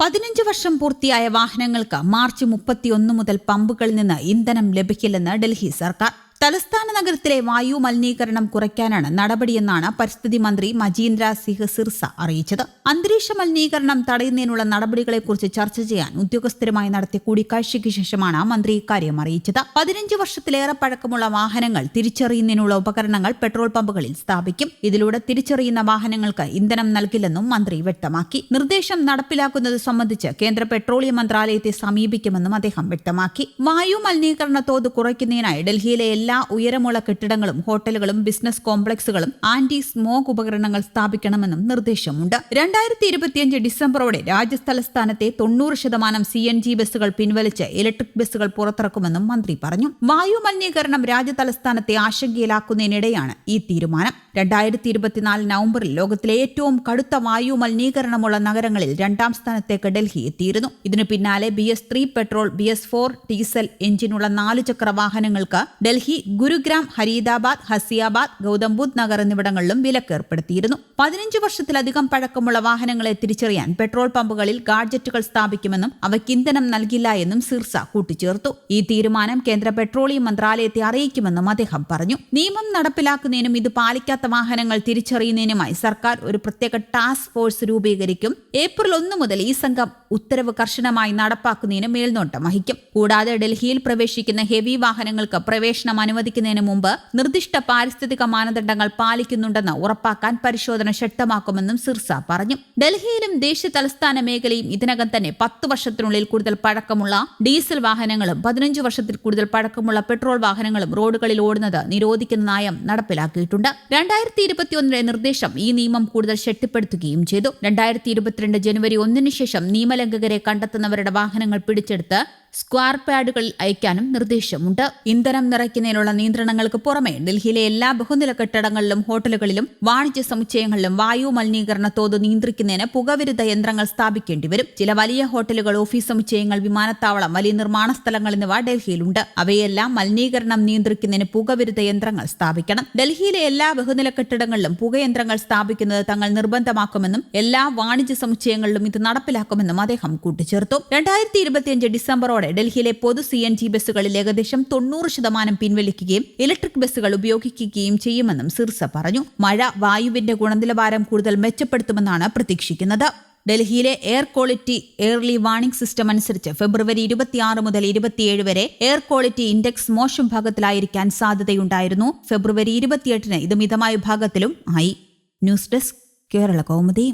പതിനഞ്ച് വർഷം പൂർത്തിയായ വാഹനങ്ങൾക്ക് മാർച്ച് മുപ്പത്തിയൊന്ന് മുതൽ പമ്പുകളിൽ നിന്ന് ഇന്ധനം ലഭിക്കില്ലെന്ന് ഡൽഹി സർക്കാർ. തലസ്ഥാന നഗരത്തിലെ വായു മലിനീകരണം കുറയ്ക്കാനാണ് നടപടിയെന്നാണ് പരിസ്ഥിതി മന്ത്രി മജീന്ദ്ര സിംഗ് സിർസ അറിയിച്ചത്. അന്തരീക്ഷ മലിനീകരണം തടയുന്നതിനുള്ള നടപടികളെക്കുറിച്ച് ചർച്ച ചെയ്യാൻ ഉദ്യോഗസ്ഥരുമായി നടത്തിയ കൂടിക്കാഴ്ചയ്ക്ക് ശേഷമാണ് മന്ത്രി ഇക്കാര്യം അറിയിച്ചത്. പതിനഞ്ച് വർഷത്തിലേറെ പഴക്കമുള്ള വാഹനങ്ങൾ തിരിച്ചറിയുന്നതിനുള്ള ഉപകരണങ്ങൾ പെട്രോൾ പമ്പുകളിൽ സ്ഥാപിക്കും. ഇതിലൂടെ തിരിച്ചറിയുന്ന വാഹനങ്ങൾക്ക് ഇന്ധനം നൽകില്ലെന്നും മന്ത്രി വ്യക്തമാക്കി. നിർദ്ദേശം നടപ്പിലാക്കുന്നത് സംബന്ധിച്ച് കേന്ദ്ര പെട്രോളിയം മന്ത്രാലയത്തെ സമീപിക്കുമെന്നും അദ്ദേഹം വ്യക്തമാക്കി. വായു മലിനീകരണ തോത് കുറയ്ക്കുന്നതിനായി ഡൽഹിയിലെ എല്ലാ ഉയരമുള്ള കെട്ടിടങ്ങളും ഹോട്ടലുകളും ബിസിനസ് കോംപ്ലക്സുകളും ആന്റി സ്മോക്ക് ഉപകരണങ്ങൾ സ്ഥാപിക്കണമെന്നും നിർദ്ദേശമുണ്ട്. രണ്ടായിരത്തി ഇരുപത്തിയഞ്ച് ഡിസംബറോടെ രാജ്യതലസ്ഥാനത്തെ തൊണ്ണൂറ് ശതമാനം സി എൻ ജി ബസ്സുകൾ പിൻവലിച്ച് ഇലക്ട്രിക് ബസ്സുകൾ പുറത്തിറക്കുമെന്നും മന്ത്രി പറഞ്ഞു. വായു മലിനീകരണം രാജ്യതലസ്ഥാനത്തെ ആശങ്കയിലാക്കുന്നതിനിടെയാണ് ഈ തീരുമാനം. രണ്ടായിരത്തി ഇരുപത്തിനാല് നവംബറിൽ ലോകത്തിലെ ഏറ്റവും കടുത്ത വായു മലിനീകരണമുള്ള നഗരങ്ങളിൽ രണ്ടാം സ്ഥാനത്തേക്ക് ഡൽഹി എത്തിയിരുന്നു. ഇതിനു പിന്നാലെ B S three petrol B S four diesel എഞ്ചിനുള്ള നാല് ചക്ര വാഹനങ്ങൾക്ക് ഡൽഹി ഗുരുഗ്രാം ഹരീദാബാദ് ഹസിയാബാദ് ഗൗതംബുദ്ധ് നഗർ എന്നിവിടങ്ങളിലും വിലക്ക് ഏർപ്പെടുത്തിയിരുന്നു പതിനഞ്ച് വർഷത്തിലധികം പഴക്കമുള്ള വാഹനങ്ങളെ തിരിച്ചറിയാൻ പെട്രോൾ പമ്പുകളിൽ ഗാഡ്ജറ്റുകൾ സ്ഥാപിക്കുമെന്നും അവയ്ക്ക് ഇന്ധനം നൽകില്ല എന്നും സിർസ കൂട്ടിച്ചേർത്തു. ഈ തീരുമാനം കേന്ദ്ര പെട്രോളിയം മന്ത്രാലയത്തെ അറിയിക്കുമെന്നും അദ്ദേഹം പറഞ്ഞു. നിയമം നടപ്പിലാക്കുന്നതിനും ഇത് പാലിക്കാത്ത വാഹനങ്ങൾ തിരിച്ചറിയുന്നതിനുമായി സർക്കാർ ഒരു പ്രത്യേക ടാസ്ക് ഫോഴ്സ് രൂപീകരിക്കും. ഏപ്രിൽ ഒന്ന് മുതൽ ഈ സംഘം ഉത്തരവ് കർശനമായി നടപ്പാക്കുന്നതിന് മേൽനോട്ടം വഹിക്കും. കൂടാതെ ഡൽഹിയിൽ പ്രവേശിക്കുന്ന ഹെവി വാഹനങ്ങൾക്ക് പ്രവേശനം അനുവദിക്കുന്നതിന് മുമ്പ് നിർദ്ദിഷ്ട പാരിസ്ഥിതിക മാനദണ്ഡങ്ങൾ പാലിക്കുന്നുണ്ടെന്ന് ഉറപ്പാക്കാൻ പരിശോധന ശക്തമാക്കുമെന്നും സിർസ പറഞ്ഞു. ഡൽഹിയിലും ദേശീയ തലസ്ഥാന മേഖലയും ഇതിനകം തന്നെ പത്ത് വർഷത്തിനുള്ളിൽ കൂടുതൽ പഴക്കമുള്ള ഡീസൽ വാഹനങ്ങളും പതിനഞ്ച് വർഷത്തിൽ കൂടുതൽ പഴക്കമുള്ള പെട്രോൾ വാഹനങ്ങളും റോഡുകളിൽ ഓടുന്നത് നിരോധിക്കുന്ന നയം നടപ്പിലാക്കിയിട്ടുണ്ട്. രണ്ടായിരത്തി ഇരുപത്തിയൊന്നിലെ നിർദ്ദേശം ഈ നിയമം കൂടുതൽ ശക്തിപ്പെടുത്തുകയും ചെയ്തു. രണ്ടായിരത്തി ഇരുപത്തിരണ്ട് ജനുവരി ഒന്നിന് ശേഷം നിയമലംഘകരെ കണ്ടെത്തുന്നവരുടെ വാഹനങ്ങൾ പിടിച്ചെടുത്ത് സ്ക്വാർ പാഡുകളിൽ അയക്കാനും നിർദ്ദേശമുണ്ട്. ഇന്ധനം നിറയ്ക്കുന്നതിനുള്ള നിയന്ത്രണങ്ങൾക്ക് പുറമെ ഡൽഹിയിലെ എല്ലാ ബഹുനില കെട്ടിടങ്ങളിലും ഹോട്ടലുകളിലും വാണിജ്യ സമുച്ചയങ്ങളിലും വായു മലിനീകരണ തോത് നിയന്ത്രിക്കുന്നതിന് പുകവിരുദ്ധ യന്ത്രങ്ങൾ സ്ഥാപിക്കേണ്ടി വരും. ചില വലിയ ഹോട്ടലുകൾ ഓഫീസ് സമുച്ചയങ്ങൾ വിമാനത്താവളം വലിയ നിർമ്മാണ സ്ഥലങ്ങൾ എന്നിവ ഡൽഹിയിലുണ്ട്. അവയെല്ലാം മലിനീകരണം നിയന്ത്രിക്കുന്നതിന് പുകവിരുദ്ധ യന്ത്രങ്ങൾ സ്ഥാപിക്കണം. ഡൽഹിയിലെ എല്ലാ ബഹുനില കെട്ടിടങ്ങളിലും പുകയന്ത്രങ്ങൾ സ്ഥാപിക്കുന്നത് തങ്ങൾ നിർബന്ധമാക്കുമെന്നും എല്ലാ വാണിജ്യ സമുച്ചയങ്ങളിലും ഇത് നടപ്പിലാക്കുമെന്നും അദ്ദേഹം കൂട്ടിച്ചേർത്തു. രണ്ടായിരത്തി ഇരുപത്തിയഞ്ച് ഡിസംബറോടെ ഡൽഹിയിലെ പൊതു സി എൻ ജി ബസ്സുകളിൽ ഏകദേശം തൊണ്ണൂറ് ശതമാനം പിൻവലിക്കുകയും ഇലക്ട്രിക് ബസ്സുകൾ ഉപയോഗിക്കുകയും ചെയ്യുമെന്നും സിർസ പറഞ്ഞു. മഴ വായുവിന്റെ ഗുണനിലവാരം കൂടുതൽ മെച്ചപ്പെടുത്തുമെന്നാണ് പ്രതീക്ഷിക്കുന്നത്. ഡൽഹിയിലെ air quality early warning system അനുസരിച്ച് ഫെബ്രുവരി ഇരുപത്തിയാറ് മുതൽ ഇരുപത്തിയേഴ് വരെ എയർ ക്വാളിറ്റി ഇൻഡെക്സ് മോശം ഭാഗത്തിലായിരിക്കാൻ സാധ്യതയുണ്ടായിരുന്നു. ഫെബ്രുവരി ഇരുപത്തിയെട്ടിന് ഇത് മിതമായ ഭാഗത്തിലും ആയി. News desk Kerala Kaumudi.